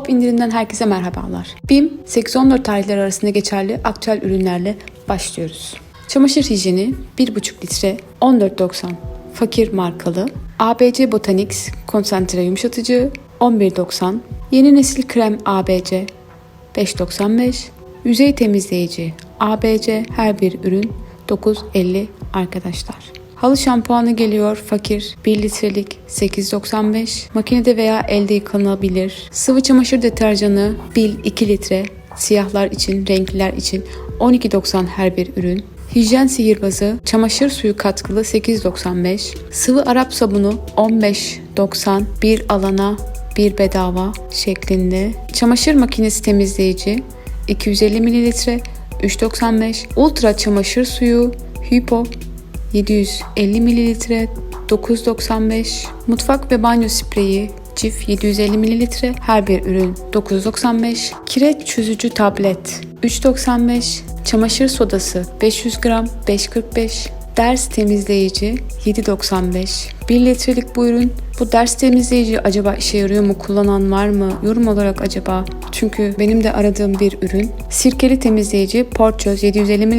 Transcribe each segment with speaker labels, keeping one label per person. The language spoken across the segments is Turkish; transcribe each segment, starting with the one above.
Speaker 1: Hop indirimden herkese merhabalar. BİM 8-14 tarihleri arasında geçerli aktüel ürünlerle başlıyoruz. Çamaşır hijyeni 1,5 litre 14.90 fakir markalı. ABC Botanics konsantre yumuşatıcı 11.90 Yeni nesil krem ABC 5.95 Yüzey temizleyici ABC her bir ürün 9.50 arkadaşlar. Halı şampuanı geliyor fakir 1 litrelik 8.95 makinede veya elde yıkanabilir. Sıvı çamaşır deterjanı Bil 2 litre siyahlar için renkliler için 12.90 her bir ürün. Hijyen sihirbazı çamaşır suyu katkılı 8.95 sıvı Arap sabunu 15.90 bir alana bir bedava şeklinde. Çamaşır makinesi temizleyici 250 ml 3.95 Ultra çamaşır suyu Hypo 750 ml 9.95 Mutfak ve banyo spreyi Cif 750 ml her bir ürün 9.95 Kireç çözücü tablet 3.95 Çamaşır sodası 500 gram 5.45 Ders temizleyici 7.95 1 litrelik bu ürün. Bu ders temizleyici acaba işe yarıyor mu? Kullanan var mı? Yorum olarak acaba? Çünkü benim de aradığım bir ürün. Sirkeli temizleyici Porçöz 750 ml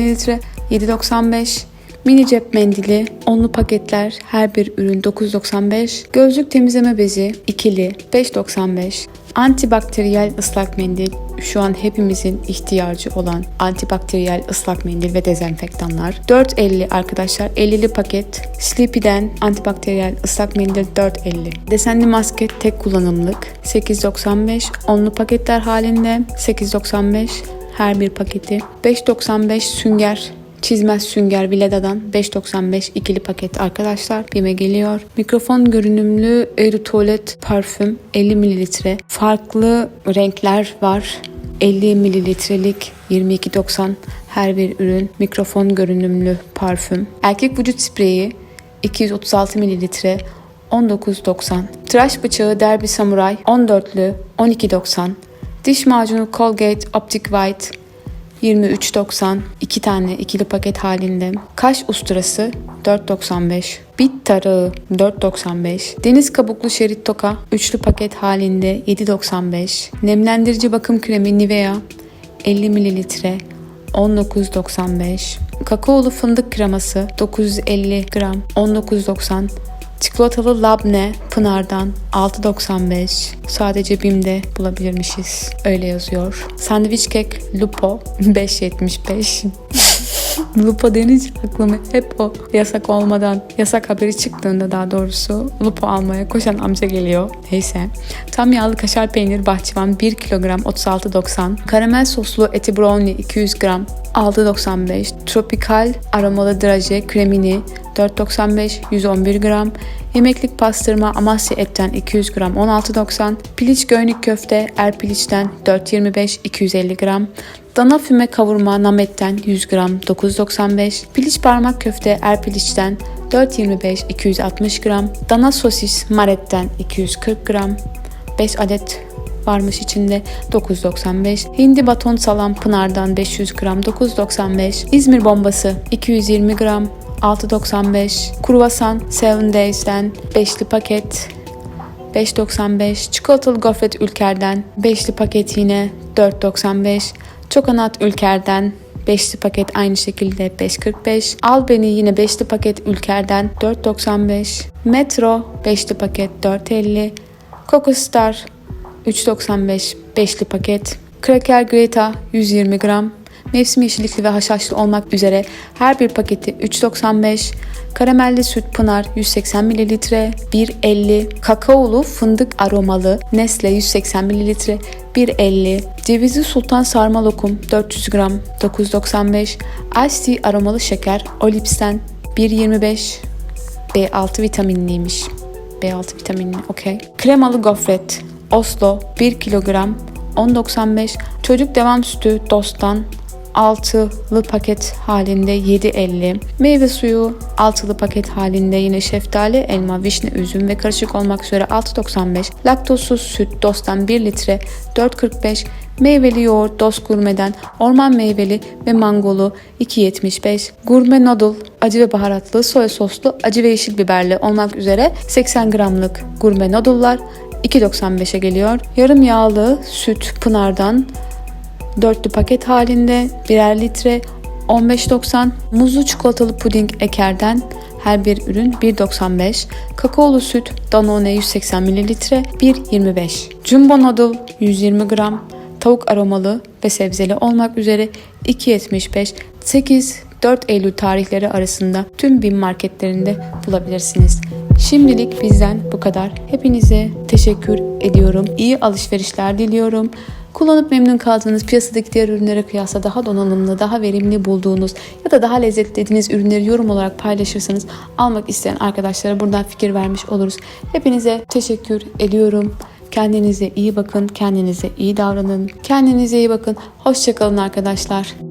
Speaker 1: 7.95 Mini cep mendili, onlu paketler, her bir ürün 9.95. Gözlük temizleme bezi ikili 5.95. Antibakteriyel ıslak mendil, şu an hepimizin ihtiyacı olan antibakteriyel ıslak mendil ve dezenfektanlar. 4.50 arkadaşlar, 50'li paket. Sleepy'den antibakteriyel ıslak mendil 4.50. Desenli maske tek kullanımlık 8.95. Onlu paketler halinde 8.95 her bir paketi. 5.95 sünger Çizmez sünger Vileda'dan 5.95 ikili paket arkadaşlar. Bime geliyor. Mikrofon görünümlü Eau Tuvalet parfüm 50 ml. Farklı renkler var. 50 mililitrelik 22.90 her bir ürün. Mikrofon görünümlü parfüm. Erkek vücut spreyi 236 mililitre 19.90. Tıraş bıçağı Derby Samurai 14'lü 12.90. Diş macunu Colgate Optic White 23.90 2 tane ikili paket halinde. Kaş usturası 4.95. Bit tarağı 4.95. Deniz kabuklu şerit toka üçlü paket halinde 7.95. Nemlendirici bakım kremi Nivea 50 ml 19.95. Kakaolu fındık kreması 950 gram 19.90. Çikolatalı labne Pınar'dan 6.95. Sadece BİM'de bulabilirmişiz. Öyle yazıyor. Sandviç kek Lupo 5.75. Lupo denince aklıma hep o yasak olmadan, yasak haberi çıktığında daha doğrusu Lupo almaya koşan amca geliyor. Neyse. Tam yağlı kaşar peynir bahçıvan 1 kilogram 36.90. Karamel soslu eti brownie 200 gram 6.95. Tropikal aromalı draje kremini 4.95 111 gram. Yemeklik pastırma Amasya etten 200 gram 16.90. Piliç göynük köfte Erpiliç'ten 4.25 250 gram. Dana füme kavurma Namet'ten 100 gram 9.95. Piliç parmak köfte Erpiliç'ten 4.25 260 gram. Dana sosis Maret'ten 240 gram. 5 adet varmış içinde 9.95. Hindi baton salam Pınar'dan 500 gram 9.95. İzmir bombası 220 gram 6.95. Kruvasan 7 Days'ten 5'li paket 5.95. Çikolatalı gofret Ülker'den 5'li paket yine 4.95. Çokonat Ülker'den 5'li paket aynı şekilde 5.45. Al beni yine 5'li paket Ülker'den 4.95. Metro 5'li paket 4.50. Coco Star 3.95 5'li paket. Kraker Greta 120 gram. Mevsim yeşillikli ve haşhaşlı olmak üzere her bir paketi 3.95. Karamelli süt Pınar 180 ml 1.50. Kakaolu fındık aromalı Nesle 180 ml 1.50. Cevizli sultan sarma lokum 400 gram 9.95. Ice aromalı şeker Olips'ten 1.25. B6 vitaminliymiş. B6 vitaminli okey. Kremalı gofret Oslo 1 kilogram 10.95 çocuk devam sütü Dost'tan 6'lı paket halinde 7.50. Meyve suyu 6'lı paket halinde yine şeftali, elma, vişne, üzüm ve karışık olmak üzere 6.95. Laktozsuz süt Dost'tan 1 litre 4.45. Meyveli yoğurt Dost Gurme'den orman meyveli ve mangolu 2.75. Gurme noodle acı ve baharatlı, soya soslu, acı ve yeşil biberli olmak üzere 80 gramlık gurme noodle'lar 2.95'e geliyor. Yarım yağlı süt Pınar'dan dörtlü paket halinde birer litre 15.90. Muzlu çikolatalı puding Eker'den her bir ürün 1.95. Kakaolu süt Danone 180 ml 1.25. Jumbo noodle 120 gram. Tavuk aromalı ve sebzeli olmak üzere 2.75. 8 4 Eylül tarihleri arasında tüm BİM marketlerinde bulabilirsiniz. Şimdilik bizden bu kadar. Hepinize teşekkür ediyorum. İyi alışverişler diliyorum. Kullanıp memnun kaldığınız piyasadaki diğer ürünlere kıyasla daha donanımlı, daha verimli bulduğunuz ya da daha lezzetli dediğiniz ürünleri yorum olarak paylaşırsanız almak isteyen arkadaşlara buradan fikir vermiş oluruz. Hepinize teşekkür ediyorum. Kendinize iyi bakın, kendinize iyi davranın. Kendinize iyi bakın. Hoşçakalın arkadaşlar.